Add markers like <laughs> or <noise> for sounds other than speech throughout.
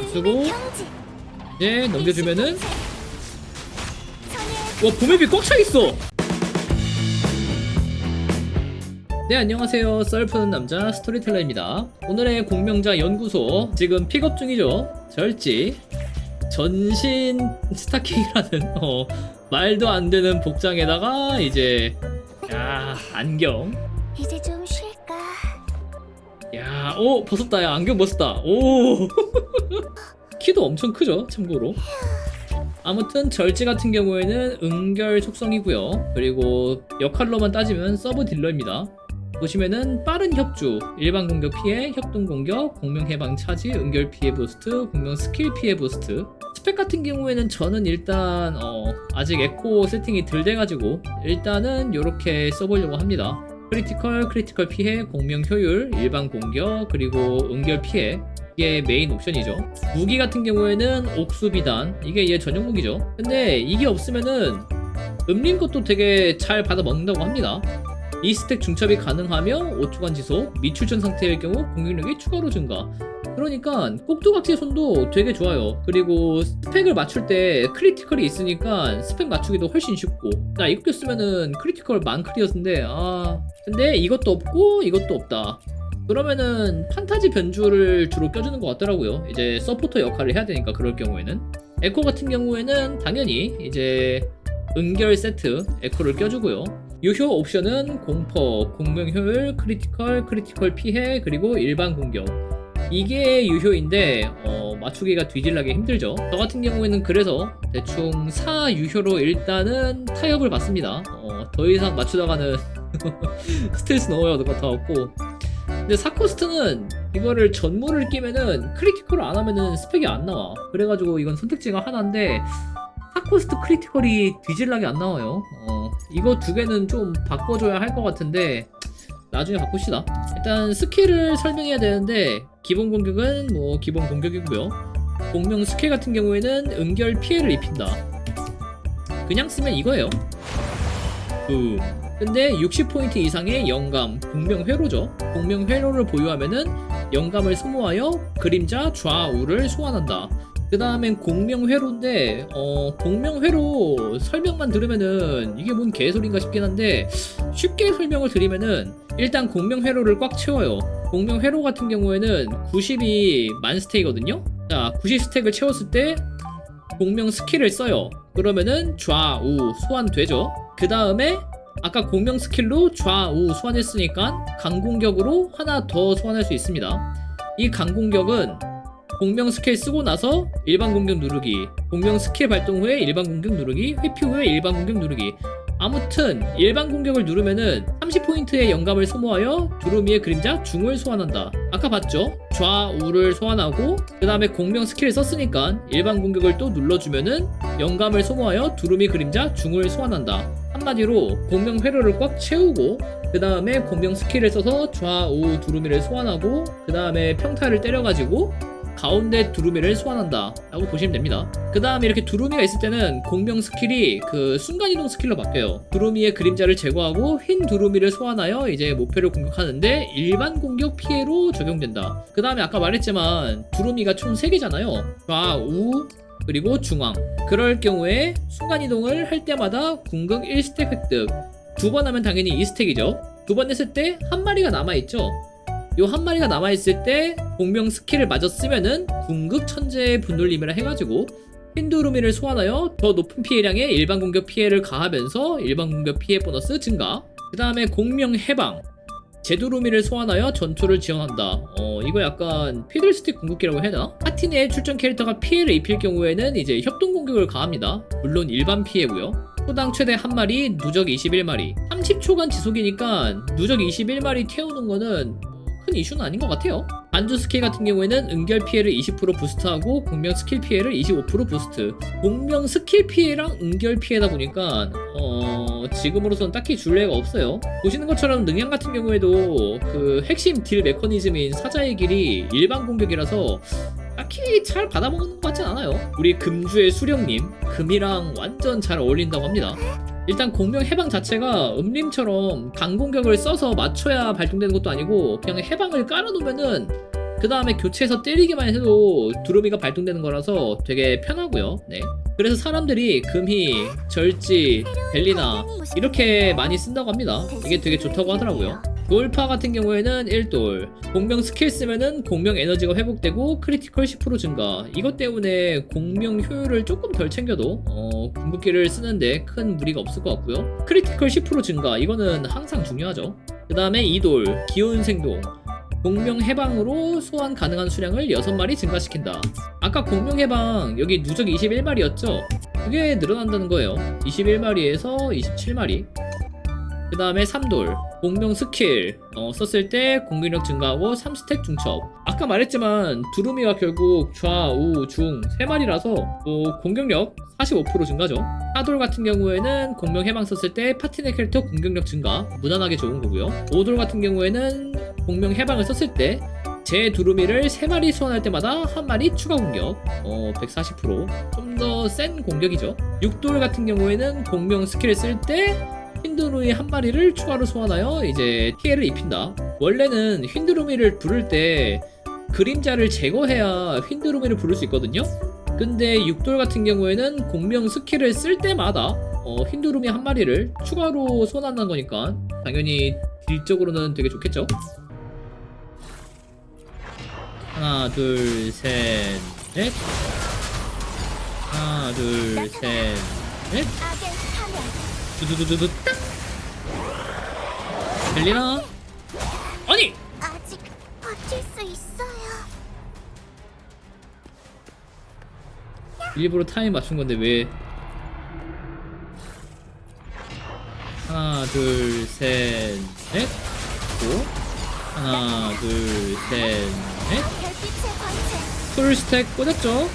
쓰고 이제 넘겨주면은 와 봄앱이 꽉 차 있어. 네 안녕하세요. 썰푸는 남자 스토리텔러입니다. 오늘의 공명자 연구소 지금 픽업 중이죠? 절지. 전신 스타킹이라는 어, 말도 안 되는 복장에다가 이제 야 안경. 이제 좀 쉴까? 야, 오, 벗었다. 야, 안경 벗었다. 오. <laughs> 키도 엄청 크죠, 참고로. 아무튼 절지 같은 경우에는 응결 속성이고요. 그리고 역할로만 따지면 서브 딜러입니다. 보시면은 빠른 협주, 일반 공격 피해, 협동 공격, 공명 해방 차지, 응결 피해 부스트, 공명 스킬 피해 부스트. 스펙 같은 경우에는 저는 일단 어, 아직 에코 세팅이 덜 돼가지고 일단은 이렇게 써보려고 합니다. 크리티컬, 크리티컬 피해, 공명 효율, 일반 공격, 그리고 응결 피해 이게 메인 옵션이죠. 무기 같은 경우에는 옥수비단 이게 얘 전용 무기죠. 근데 이게 없으면은 음림 것도 되게 잘 받아 먹는다고 합니다. 이 스택 중첩이 가능하며 5초간 지속, 미출전 상태일 경우 공격력이 추가로 증가. 그러니까 꼭두각시 손도 되게 좋아요. 그리고 스펙을 맞출 때 크리티컬이 있으니까 스펙 맞추기도 훨씬 쉽고. 나 이거 쓰면은 크리티컬 만크리었는데 아 근데 이것도 없고 이것도 없다. 그러면은 판타지 변주를 주로 껴주는 것 같더라고요. 이제 서포터 역할을 해야 되니까 그럴 경우에는 에코 같은 경우에는 당연히 이제 은결 세트 에코를 껴주고요. 유효 옵션은 공퍼, 공명 효율, 크리티컬, 크리티컬 피해 그리고 일반 공격. 이게 유효인데 어, 맞추기가 뒤질나게 힘들죠. 저 같은 경우에는 그래서 대충 4 유효로 일단은 타협을 받습니다. 어, 더 이상 맞추다가는 <laughs> 스트레스 넣어야 될 것 같아갖고 근데 사코스트는 이거를 전무를 끼면은 크리티컬을 안 하면은 스펙이 안 나와. 그래가지고 이건 선택지가 하나인데 사코스트 크리티컬이 뒤질나게 안 나와요. 어, 이거 두 개는 좀 바꿔줘야 할 것 같은데 나중에 바꿉시다. 일단 스킬을 설명해야 되는데 기본 공격은 뭐 기본 공격이고요. 공명 스킬 같은 경우에는 은결 피해를 입힌다. 그냥 쓰면 이거예요. 그 근데 60포인트 이상의 영감, 공명 회로죠. 공명 회로를 보유하면은 영감을 소모하여 그림자 좌우를 소환한다. 그 다음엔 공명 회로인데 어 공명 회로 설명만 들으면은 이게 뭔 개소리인가 싶긴 한데 쉽게 설명을 드리면은 일단 공명 회로를 꽉 채워요. 공명 회로 같은 경우에는 90이 만 스테이거든요. 자, 90 스택을 채웠을 때 공명 스킬을 써요. 그러면은 좌우 소환되죠. 그 다음에 아까 공명 스킬로 좌우 소환했으니까 강공격으로 하나 더 소환할 수 있습니다. 이 강공격은 공명 스킬 쓰고 나서 일반 공격 누르기, 공명 스킬 발동 후에 일반 공격 누르기, 회피 후에 일반 공격 누르기. 아무튼 일반 공격을 누르면은 30포인트의 영감을 소모하여 두루미의 그림자 중을 소환한다. 아까 봤죠? 좌우를 소환하고 그 다음에 공명 스킬을 썼으니까 일반 공격을 또 눌러주면은 영감을 소모하여 두루미 그림자 중을 소환한다. 한마디로 공명 회로를 꽉 채우고 그 다음에 공명 스킬을 써서 좌우 두루미를 소환하고 그 다음에 평타를 때려가지고 가운데 두루미를 소환한다 라고 보시면 됩니다. 그 다음에 이렇게 두루미가 있을 때는 공명 스킬이 그 순간이동 스킬로 바뀌어요. 두루미의 그림자를 제거하고 흰 두루미를 소환하여 이제 목표를 공격하는데 일반 공격 피해로 적용된다. 그 다음에 아까 말했지만 두루미가 총 3개잖아요. 좌우 그리고 중앙. 그럴 경우에 순간이동을 할 때마다 궁극 1스택 획득. 두 번 하면 당연히 2스택이죠. 두 번 했을 때 한 마리가 남아있죠 요 한 마리가 남아있을 때 공명 스킬을 마저 쓰면은 궁극 천재의 분놀림이라 해가지고 힌두루미를 소환하여 더 높은 피해량의 일반 공격 피해를 가하면서 일반 공격 피해 보너스 증가 그 다음에 공명 해방 제두루미를 소환하여 전투를 지원한다. 어, 이거 약간 피들스틱 궁극기라고 해야 되나? 파티 내에 출전 캐릭터가 피해를 입힐 경우에는 이제 협동 공격을 가합니다. 물론 일반 피해고요. 초당 최대 한 마리, 누적 21마리. 30초간 지속이니까 누적 21마리 태우는 거는 큰 이슈는 아닌 것 같아요. 반주 스킬 같은 경우에는 은결 피해를 20% 부스트하고 공명 스킬 피해를 25% 부스트. 공명 스킬 피해랑 은결 피해다 보니까 어 지금으로선 딱히 줄례가 없어요. 보시는 것처럼 능량 같은 경우에도 그 핵심 딜 메커니즘인 사자의 길이 일반 공격이라서 딱히 잘 받아먹는 것 같진 않아요. 우리 금주의 수령님 금이랑 완전 잘 어울린다고 합니다. 일단 공명 해방 자체가 음림처럼 강공격을 써서 맞춰야 발동되는 것도 아니고 그냥 해방을 깔아놓으면은 그 다음에 교체해서 때리기만 해도 두루미가 발동되는 거라서 되게 편하고요. 네. 그래서 사람들이 금희, 절지, 벨리나 이렇게 많이 쓴다고 합니다. 이게 되게 좋다고 하더라고요. 돌파 같은 경우에는 1돌, 공명 스킬 쓰면은 공명 에너지가 회복되고 크리티컬 10% 증가. 이것 때문에 공명 효율을 조금 덜 챙겨도 어, 궁극기를 쓰는데 큰 무리가 없을 것 같고요. 크리티컬 10% 증가. 이거는 항상 중요하죠. 그 다음에 2돌, 기온 생동. 공명 해방으로 소환 가능한 수량을 6마리 증가시킨다. 아까 공명 해방 여기 누적 21마리였죠? 그게 늘어난다는 거예요. 21마리에서 27마리. 그 다음에 3돌 공명 스킬 어, 썼을 때 공격력 증가하고 3스택 중첩. 아까 말했지만 두루미가 결국 좌우 중 3마리라서 뭐 공격력 45% 증가죠. 4돌 같은 경우에는 공명 해방 썼을 때 파티 내 캐릭터 공격력 증가 무난하게 좋은 거고요. 5돌 같은 경우에는 공명 해방을 썼을 때제 두루미를 3마리 소환할 때마다 한 마리 추가 공격 어, 140%좀 더 센 공격이죠. 6돌 같은 경우에는 공명 스킬을 쓸때 흰두루미 한 마리를 추가로 소환하여 이제 피해를 입힌다. 원래는 흰두루미를 부를 때 그림자를 제거해야 흰두루미를 부를 수 있거든요. 근데 육돌 같은 경우에는 공명 스킬을 쓸 때마다 어, 흰두루미 한 마리를 추가로 소환한다는 거니까 당연히 딜적으로는 되게 좋겠죠. 하나, 둘, 셋, 넷. 하나, 둘, 셋, 넷. 두두두두두. 땅 벨리나? 아니! 아직 버틸 수 있어요. 일부러 타임 맞춘 건데 왜? 하나 둘셋넷? 오? 하나 둘셋넷? 풀스택 꽂았죠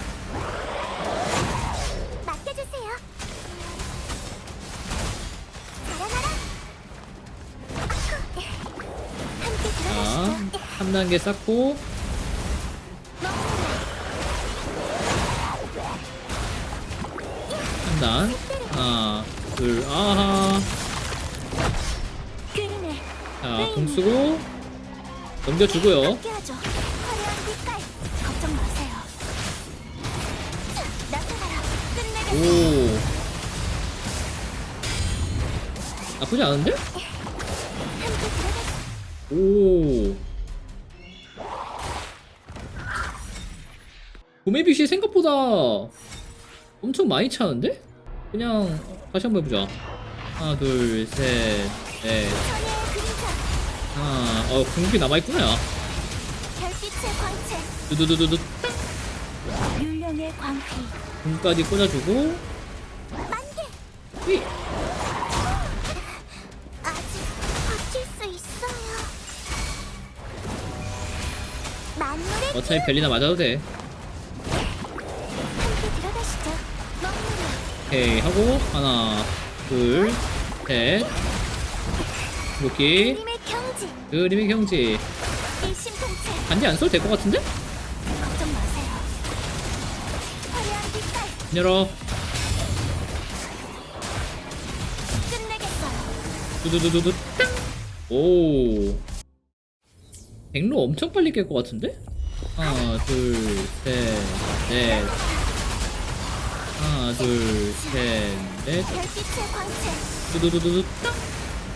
3단계 쌓고 3단 하나 둘 아하 자, 공 쓰고 넘겨주고요. 오. 나쁘지 않은데? 오. 도매빗이 생각보다 엄청 많이 차는데? 그냥 다시 한번 해보자. 하나, 둘, 셋, 넷. 천혜의 그림자 하나, 어, 궁극기 남아있구나. 광채 두두두두두. 궁까지 꽂아주고. 휘. 어차피 벨리나 맞아도 돼. 오케이 하고 하나 둘셋 이렇게 그림의 경지. 일심동체. 반지 안 써도 될 것 같은데? 열어. 두두두두두 땅 오 백로 엄청 빨리 깰 것 같은데? 하나 둘셋넷 하나 둘셋넷 별빛의 광채. 두두두두두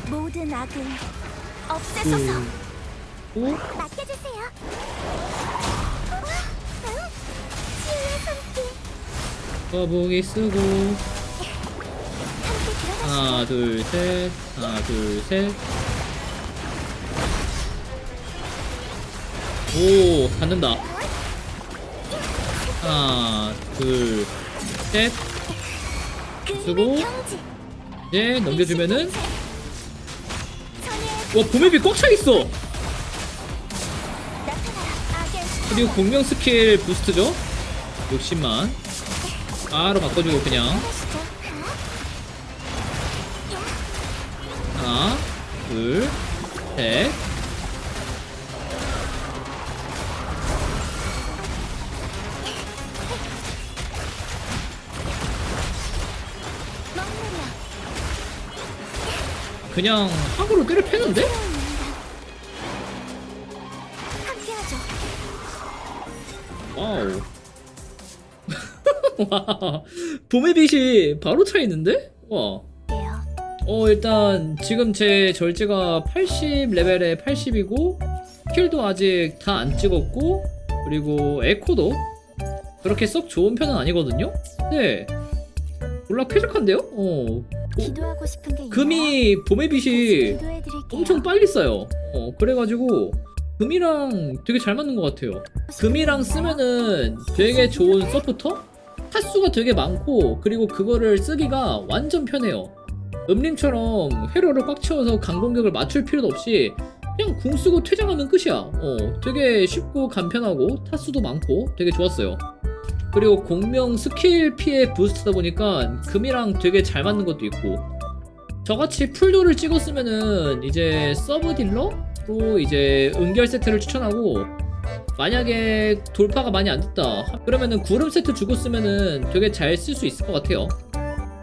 모든 악을 없애소서. 오 맡겨주세요. 응? 치유의 손길. 거북이 쓰고 함께 들어가시죠. 하나 둘셋 하나 둘셋 오 닿는다 하나 둘 셋 쓰고. 이제 넘겨주면은 와 봄앱이 꽉 차있어 그리고 공명 스킬 부스트죠 욕심만 바로 바꿔주고 그냥. 하나 둘셋 그냥 학으로 때려 패는데? 와우. <laughs> 와, 봄의 빛이 바로 차 있는데? 와. 어, 일단 지금 제 절제가 80 레벨에 80이고 킬도 아직 다 안 찍었고 그리고 에코도 그렇게 썩 좋은 편은 아니거든요. 네. 몰라 쾌적한데요? 어. 기도하고 싶은 게? 금이 봄의 빛이. 엄청 빨리 써요. 어, 그래가지고 금이랑 되게 잘 맞는 것 같아요. 금이랑 쓰면은 되게 좋은 서포터? 타수가 되게 많고 그리고 그거를 쓰기가 완전 편해요. 음림처럼 회로를 꽉 채워서 강공격을 맞출 필요도 없이 그냥 궁 쓰고 퇴장하면 끝이야. 어, 되게 쉽고 간편하고 타수도 많고 되게 좋았어요. 그리고 공명 스킬 피해 부스트다 보니까 금이랑 되게 잘 맞는 것도 있고. 저같이 풀도를 찍었으면은 이제 서브 딜러로 이제 은결 세트를 추천하고 만약에 돌파가 많이 안 됐다. 그러면은 구름 세트 주고 쓰면은 되게 잘 쓸 수 있을 것 같아요.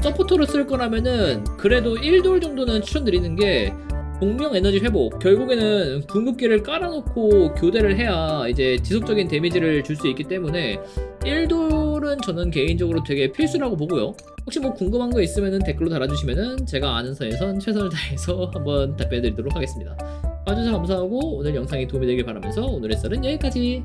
서포터로 쓸 거라면은 그래도 1돌 정도는 추천드리는 게 공명 에너지 회복. 결국에는 궁극기를 깔아놓고 교대를 해야 이제 지속적인 데미지를 줄 수 있기 때문에 1돌은 저는 개인적으로 되게 필수라고 보고요. 혹시 뭐 궁금한 거 있으면 댓글로 달아주시면은 제가 아는 선에선 최선을 다해서 <laughs> 한번 답변해드리도록 하겠습니다. 봐주셔서 감사하고 오늘 영상이 도움이 되길 바라면서 오늘의 썰은 여기까지